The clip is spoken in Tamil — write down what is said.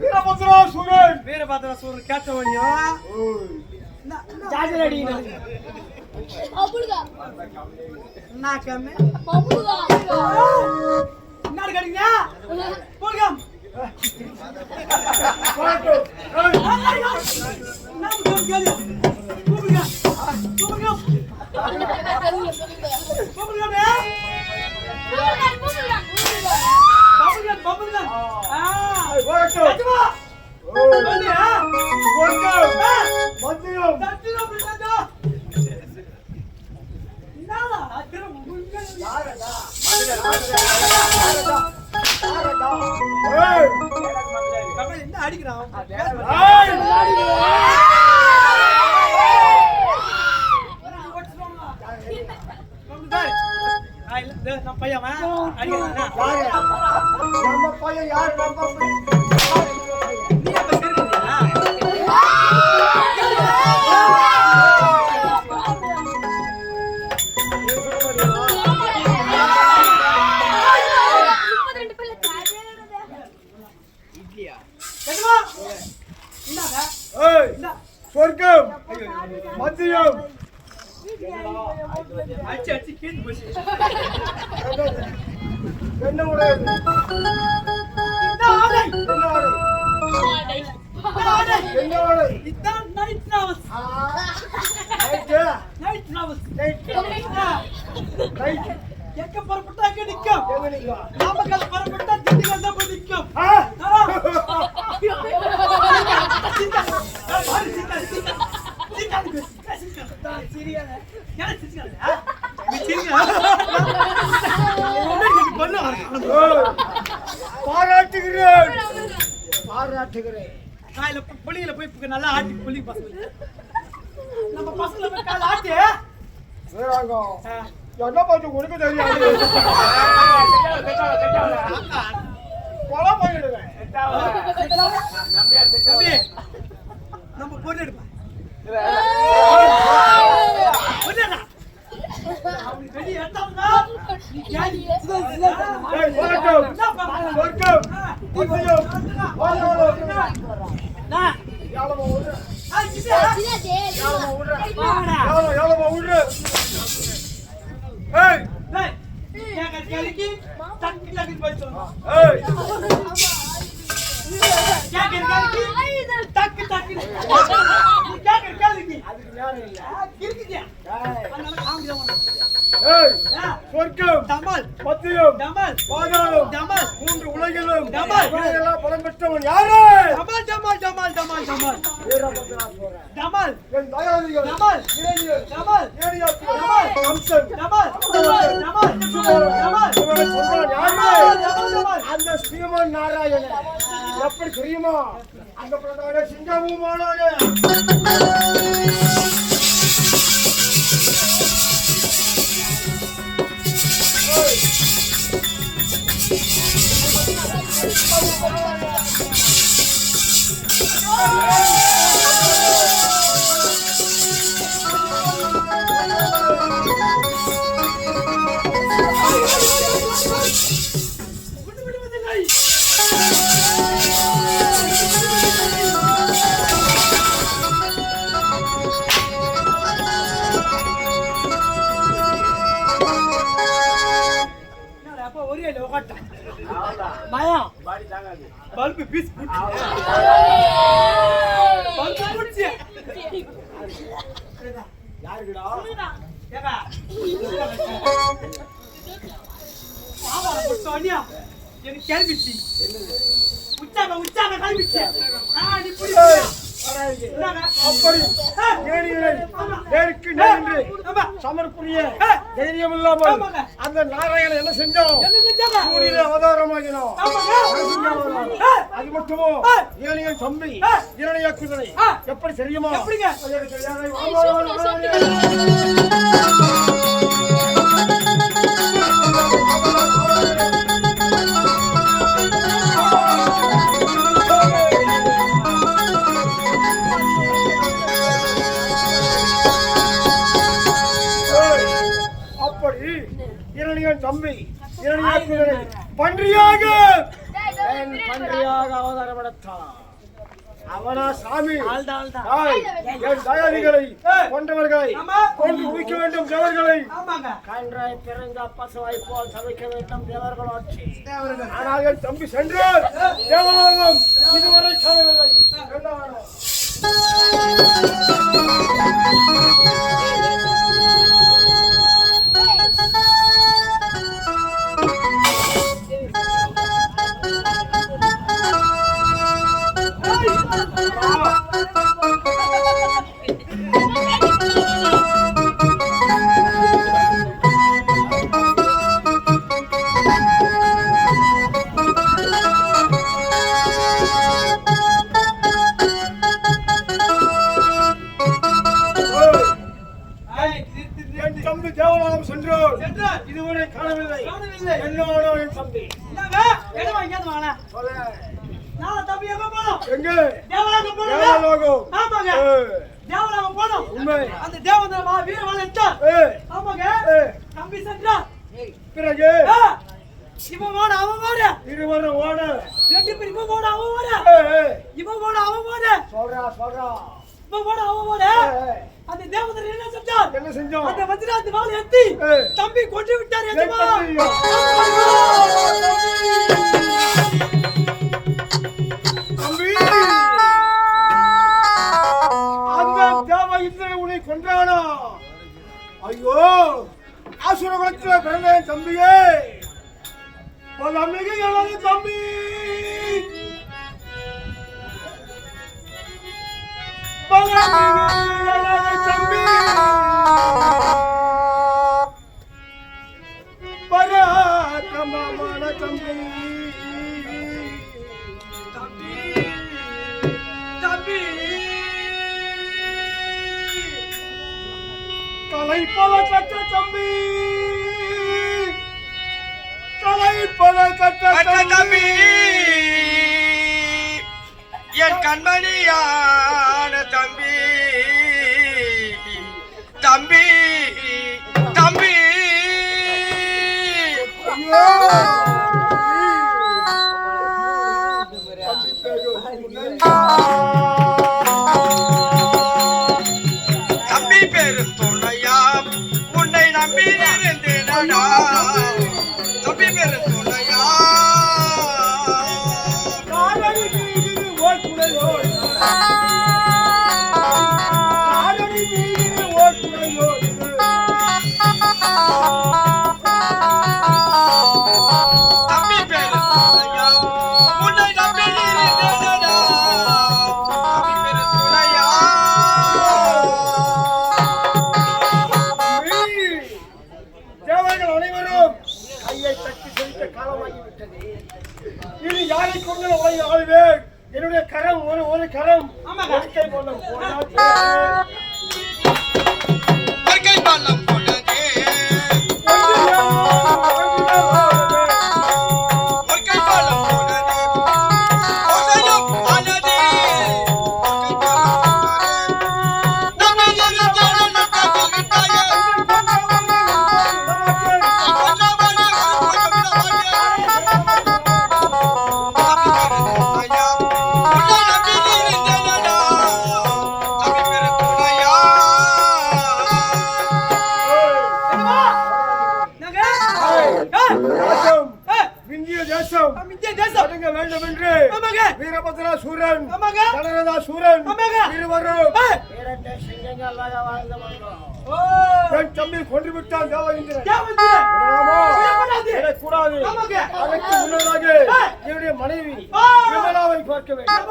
வீரபத்ரா சுரன். வீரபத்ர சூரன் கேட்டவனியும் ஜாஜர் அடிக்கணும் என்ன கிடைங்க போடுகம். என்ன அடிக்கிறான் நம்ம பையன் அடிக்கிறான் நம்ம பையன் யார் நம்ம நீ அப்ப சரியா சொர்க்கம் மத்தியம் அச்சு அச்சு கேட்டு போச்சு என்ன உடையது என்ன உடை இதான் night travels right night travels right எங்க புறப்பட்டா அங்க நிக்கும்? எங்க நிக்கா பாராட்டுகிறேன் காலையில பு- புள்ளிங்களை போய் நல்லா ஆட்டி புள்ளி பசங்க. நம்ம பசங்களை போய் காலை ஆட்டி. என்ன பார்த்து உனக்கு தெரியாது. கொலை நம்ம பொண்ணு எடுப்பா. 有了有了。சொர்க்கம் டமால் மத்தியம் டமால் பாதாளம். டமால் மூன்று உலகிலும். டமால். உலகெல்லாம் பலம் பெற்றவன் யாரு? டமால் டமால் டமால் டமால் டமால். டமால் என் தயாதிகள். டமால் இளைஞர். டமால் ஏரியாக்கு டமால். அம்சன் டமால் டமால் டமால் டமால் யாரு? அந்த ஸ்ரீமன் நாராயணன். எப்படி தெரியுமா? அந்த பிரதான சிங்கமுமானானே Oh! Bulb piece. பல்பு புடிச்சு. யாருக்குடா. எனக்கு கிளம்பிச்சு உச்சாக உச்சாக கிளம்பிச்சு ஆ நீ புடிச்சு என்னடா? அப்படி ஆ. ஏரிகளை நேருக்கு நேரின்று. சமர்ப்புரிய. தைரியம் இல்லாமல். அந்த நாராயணன் என்ன செஞ்சோம்? சூரியனை அவதாரமாகினோம். அது மட்டுமோ ஆ. ஏழையன் தம்பி. இரணைய குதிரை. எப்படி தெரியுமா அவனா சாமி. ஆள்தான், ஆள்தான். தாய், என் தயாதிகளை கொண்டவர்களை. கொண்டு குவிக்க வேண்டும் தேவர்களை. கன்றாய் பிறந்த பசுவாய் போல் சமைக்க வேண்டும் தேவர்கள் ஆட்சி. ஆனால் என் தம்பி சென்றார். தேவலோகம் இதுவரை காணவில்லை இதுவரை காணவில்லை காணவில்லை. என்ன வேணும் என் தம்பி? சொல்ல நான் தம்பி எங்க போனோம்? எங்க தேவலோகம் போனோங்க? தேவலோகம் ஆமாங்க. தேவலோகம் போனோம். உண்மை அந்த தேவதை வா- வீரவாள் எடுத்தார். ஏய், ஆமாங்க. தம்பி சென்றார். பிறகு இவன் ஓட, அவன் ஓட. இருவரும் ஓட ரெண்டு பேர் இவன் ஓட, அவன் ஓட. இவன் ஓட, அவன் ஓட. சொல்றா சொல்றா அந்த தேவதை என்ன செஞ்சார்? என்ன செஞ்சோம் அந்த வஜ்ராத்து வாள் ஏத்தி. தம்பி கொண்டு விட்டார் எஜமா. தம்பி. அந்த தேவ இந்திரன் உன்னை கொன்றானா? ஐயோ ஆசுர குலத்தில் பிறந்த என் தம்பியே. பல மிக தம்பி. பல கட்ட தம்பி தலை கட்ட தம்பி என் கண்மணியா ஐயோ! தேசம், இந்திய தேசம் இந்திய தேசம். அடங்க வேண்டும் என்று ஆமாங்க. வீரபத்ரா சூரன். ஆமாங்க. கனரதா சூரன். ஆமாங்க. இருவரும். என் தம்பி கொன்று விட்டான். அதற்கு முன்னதாக. என்னுடைய மனைவி. விமலாவை பார்க்க வேண்டும்.